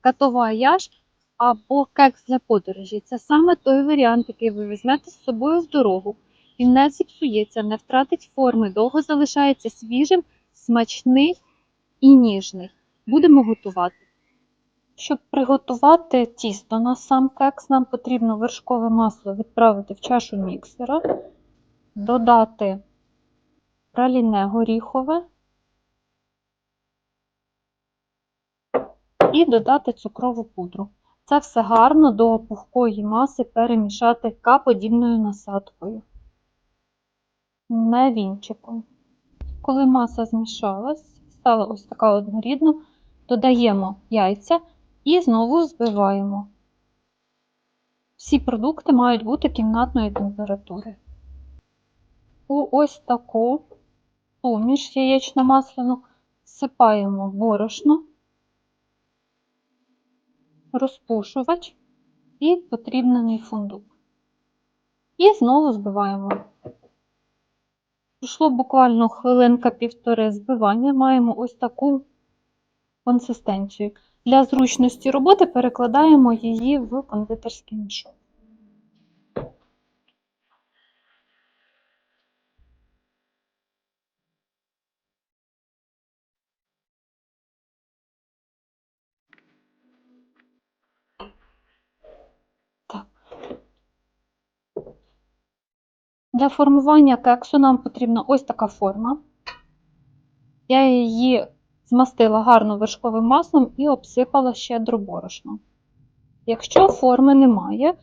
катоваяж або кекс для подорожі. Це саме той варіант, який ви візьмете з собою в дорогу. Він не зіпсується, не втратить форми, довго залишається свіжим, смачний і ніжний. Будемо готувати. Щоб приготувати тісто на сам кекс, нам потрібно вершкове масло відправити в чашу міксера, додати праліне горіхове і додати цукрову пудру. Це все гарно до пухкої маси перемішати К-подібною насадкою. Не вінчиком. Коли маса змішалась, стала ось така однорідна, додаємо яйця і знову збиваємо. Всі продукти мають бути кімнатної температури. У ось таку суміш яєчно-масляну всипаємо борошно, розпушувач і потрібний фундук. І знову збиваємо. Пройшло буквально хвилинка-півтори збивання, маємо ось таку консистенцію. Для зручності роботи перекладаємо її в кондитерський мішок. Для формування кексу нам потрібна ось така форма. Я її змастила гарно вершковим маслом і обсипала щедро борошном. Якщо форми немає,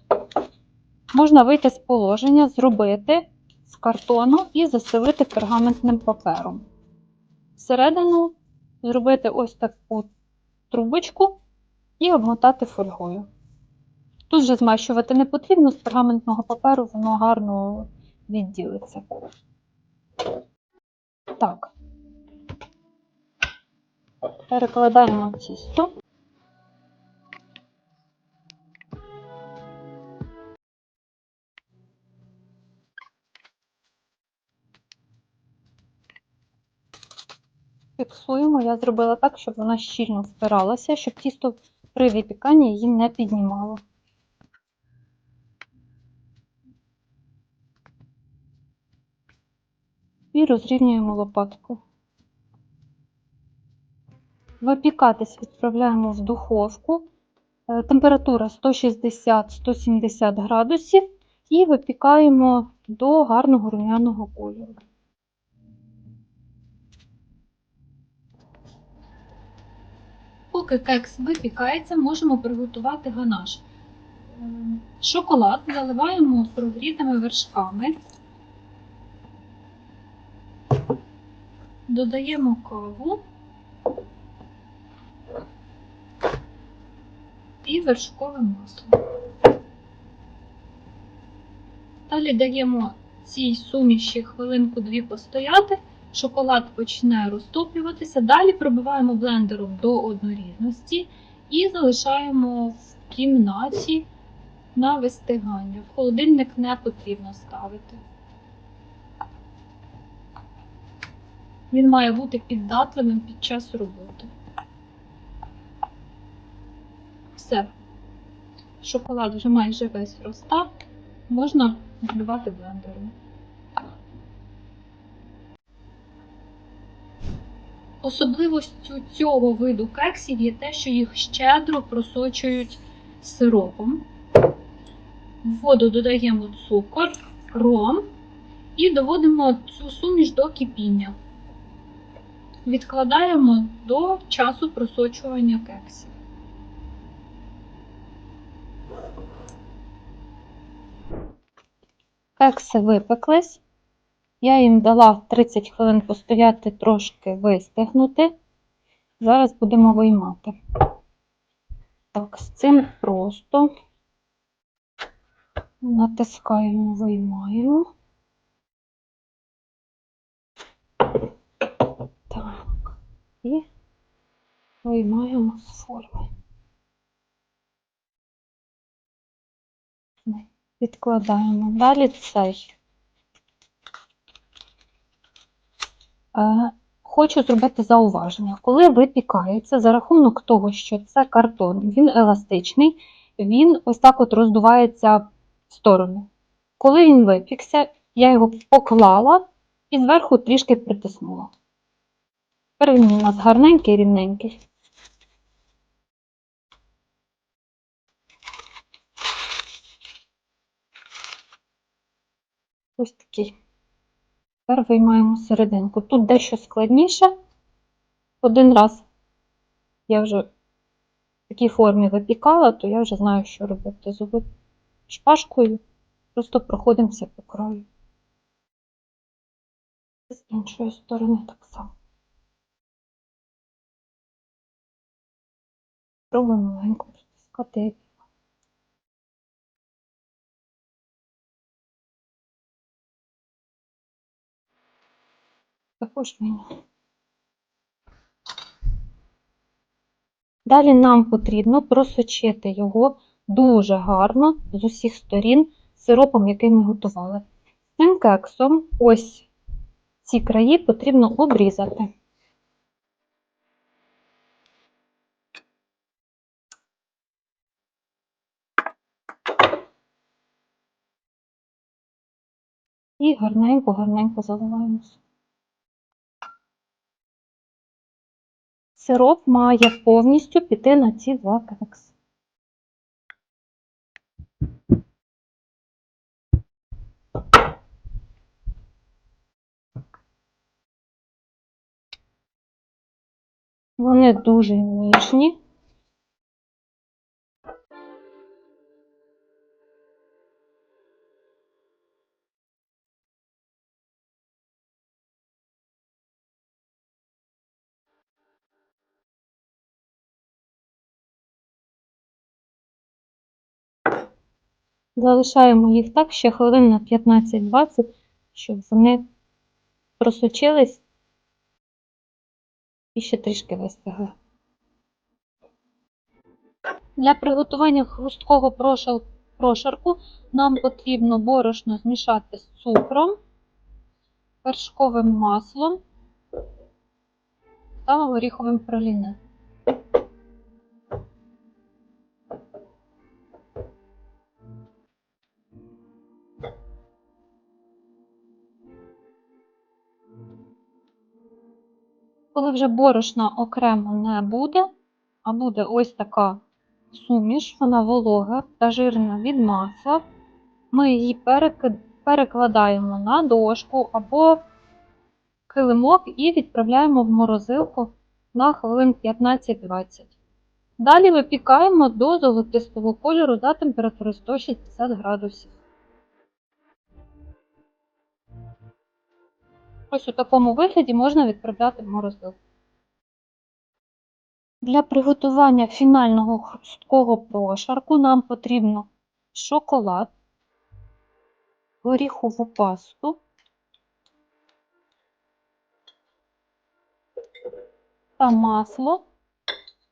можна вийти з положення, зробити з картону і заселити пергаментним папером. Всередину зробити ось таку трубочку і обмотати фольгою. Тут вже змащувати не потрібно, з пергаментного паперу воно гарно відділиться. Так. Перекладаємо тісто. Фіксуємо, я зробила так, щоб вона щільно впиралася, щоб тісто при випіканні її не піднімало. І розрівнюємо лопатку. Випікатись відправляємо в духовку. Е, Температура 160-170 градусів і випікаємо до гарного рум'яного кольору. Поки кекс випікається, можемо приготувати ганаш. Е, Шоколад заливаємо прогрітими вершками. Додаємо каву і вершкове масло. Далі даємо цій суміші хвилинку-дві постояти, шоколад почне розтоплюватися. Далі пробиваємо блендером до однорідності і залишаємо в кімнаті на вистигання. В холодильник не потрібно ставити. Він має бути піддатливим під час роботи. Все. Шоколад вже майже весь розтав. Можна збивати блендером. Особливостю цього виду кексів є те, що їх щедро просочують сиропом. В воду додаємо цукор, ром і доводимо цю суміш до кипіння. Відкладаємо до часу просочування кексів. Кекси випеклись. Я їм дала 30 хвилин постояти трошки вистигнути. Зараз будемо виймати. Так, з цим просто натискаємо, виймаємо. Так, і виймаємо з форми. Відкладаємо. Далі цей. Е, хочу зробити зауваження. Коли випікається, за рахунок того, що це картон, він еластичний, він ось так от роздувається в сторони. Коли він випікся, я його поклала і зверху трішки притиснула. Тепер він у нас гарненький, рівненький. Ось такий. Тепер виймаємо серединку. Тут дещо складніше. Один раз я вже в такій формі випікала, то я вже знаю, що робити з шпажкою. Просто проходимося по краю. З іншої сторони так само. Пробуємо маленько притискати. Також мені. Далі нам потрібно просочити його дуже гарно з усіх сторін сиропом, який ми готували. Цим кексом ось ці краї потрібно обрізати. І гарненько-гарненько заливаємося. Сироп має повністю піти на ці два кекси. Вони дуже ніжні. Залишаємо їх так ще хвилин на 15-20, щоб вони просочились і ще трішки вистигли. Для приготування хрусткого прошарку нам потрібно борошно змішати з цукром, вершковим маслом та горіховим праліне. Коли вже борошна окремо не буде, а буде ось така суміш, вона волога та жирна від масла, ми її перекладаємо на дошку або килимок і відправляємо в морозилку на хвилин 15-20. Далі випікаємо до золотистого кольору за температурою 160 градусів. Ось у такому вигляді можна відправляти в морозилку. Для приготування фінального хрусткого прошарку нам потрібно шоколад, горіхову пасту та масло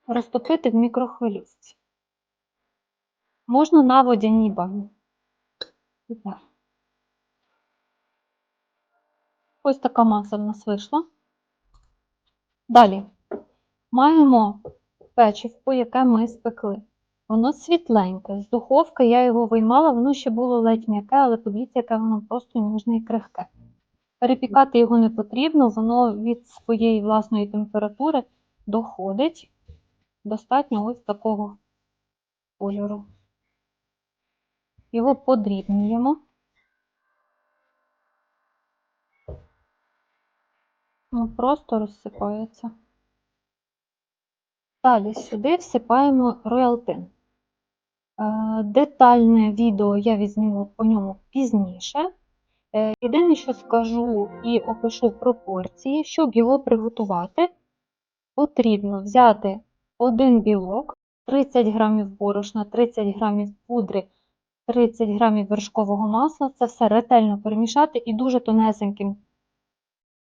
розтопити в мікрохвильовці. Можна на водяній бані. Ось така маса в нас вийшла. Далі маємо печивко, яке ми спекли. Воно світленьке. З духовки я його виймала, воно ще було ледь м'яке, але подивіться, яке воно просто ніжне і крихке. Перепікати його не потрібно, воно від своєї власної температури доходить достатньо ось такого кольору. Його подрібнюємо. Ну, просто розсипається. Далі сюди всипаємо роялтин. Е, Детальне відео я візьму по ньому пізніше. Е, Єдине, що скажу і опишу пропорції, щоб його приготувати, потрібно взяти один білок, 30 грамів борошна, 30 грамів пудри, 30 грамів вершкового масла. Це все ретельно перемішати і дуже тонесеньким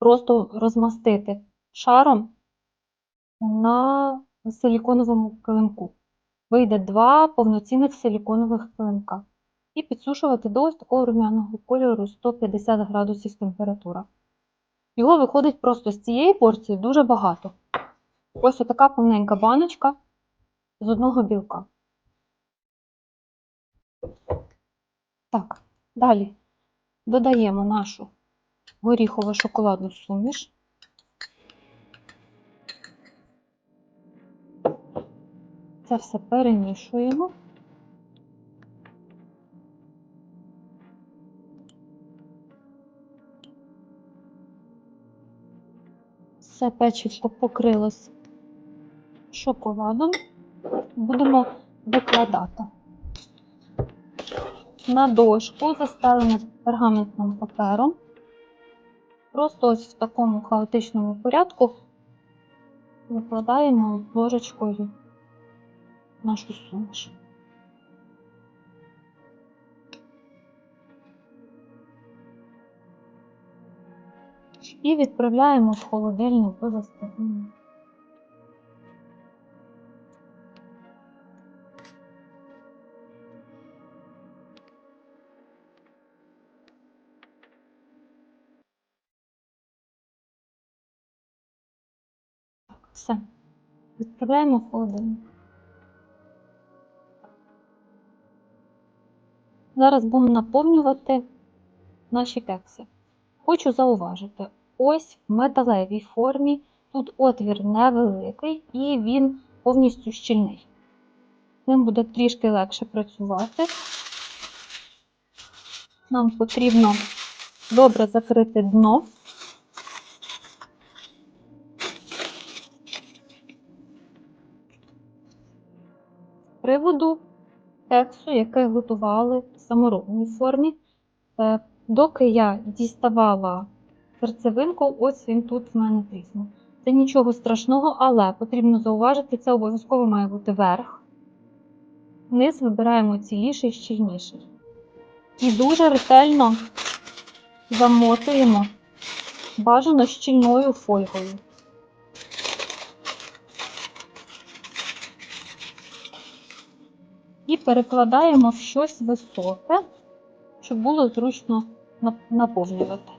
просто розмастити шаром на силіконовому килимку. Вийде два повноцінних силіконових килимка. І підсушувати до ось такого румяного кольору 150 градусів температура. Його виходить просто з цієї порції дуже багато. Ось така повненька баночка з одного білка. Так, далі додаємо нашу горіхово шоколадну суміш. Це все перемішуємо. Все печивко покрилось шоколадом. Будемо викладати. На дошку застелену пергаментним папером. Просто ось в такому хаотичному порядку викладаємо ложечкою нашу суміш. І відправляємо в холодильник до застигнення. Все. Відправляємо в холодильник. Зараз будемо наповнювати наші кекси. Хочу зауважити, ось в металевій формі тут отвір невеликий і він повністю щільний. Ним буде трішки легше працювати. Нам потрібно добре закрити дно. Приводу кексу, який готували в саморобній формі. Е, Доки я діставала серцевинку, ось він тут в мене тріснув. Це нічого страшного, але потрібно зауважити, це обов'язково має бути верх. Низ вибираємо ціліший, щільніший. І дуже ретельно замотуємо бажано щільною фольгою. Перекладаємо в щось високе, щоб було зручно наповнювати.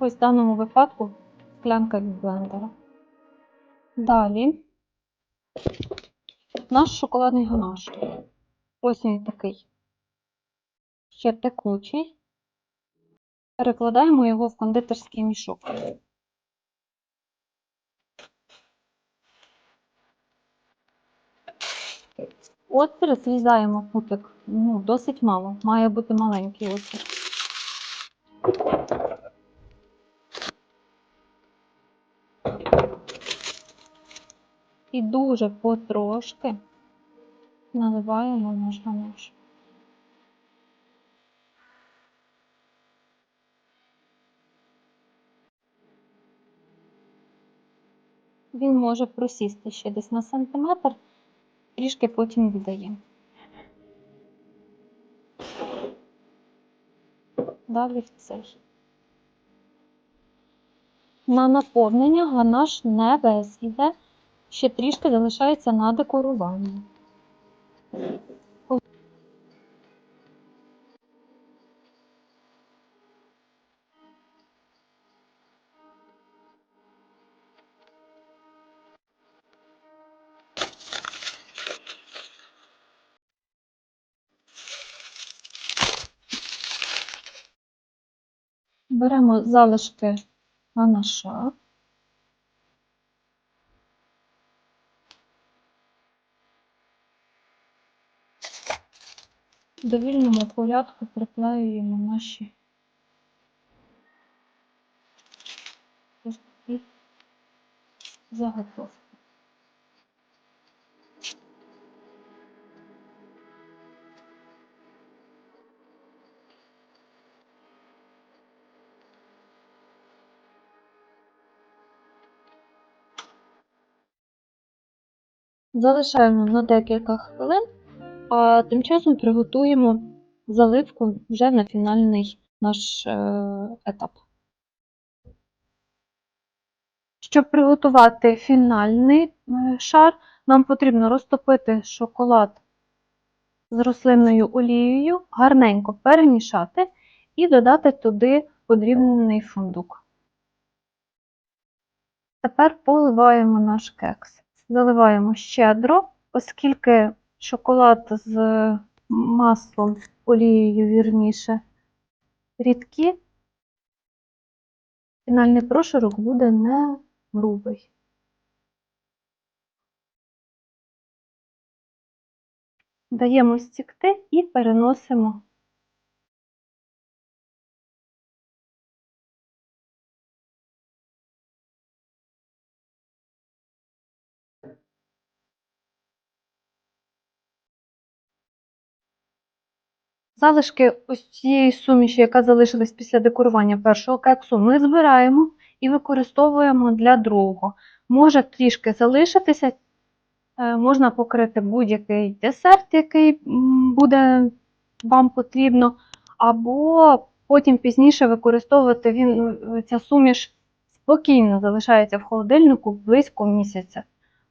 Ось в даному випадку склянка від блендера. Далі наш шоколадний ганаш. Ось він такий. Ще текучий. Перекладаємо його в кондитерський мішок. Отвір зрізаємо кутик. Ну, досить мало. Має бути маленький отвір. І дуже потрошки наливаємо наш ганаш. Він може просісти ще десь на сантиметр, трішки потім віддає. Далі в цей. На наповнення ганаш не весь іде, ще трішки залишається на декорування. Беремо залишки ганаша. В довільному порядку приклеюємо наші заготовки. Залишаємо на декілька хвилин, а тим часом приготуємо заливку вже на фінальний наш е, етап. Щоб приготувати фінальний е, шар, нам потрібно розтопити шоколад з рослинною олією, гарненько перемішати і додати туди подрібнений фундук. Тепер поливаємо наш кекс. Заливаємо щедро, оскільки шоколад з маслом, олією вірніше, рідкі, фінальний прошарок буде не грубий. Даємо стікти і переносимо Залишки ось цієї суміші, яка залишилась після декорування першого кексу, ми збираємо і використовуємо для другого. Може трішки залишитися, е, можна покрити будь-який десерт, який буде вам потрібно, або потім пізніше використовувати він, ця суміш спокійно залишається в холодильнику близько місяця.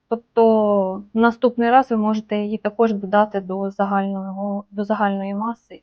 Тобто наступний раз ви можете її також додати до загального, до загальної маси.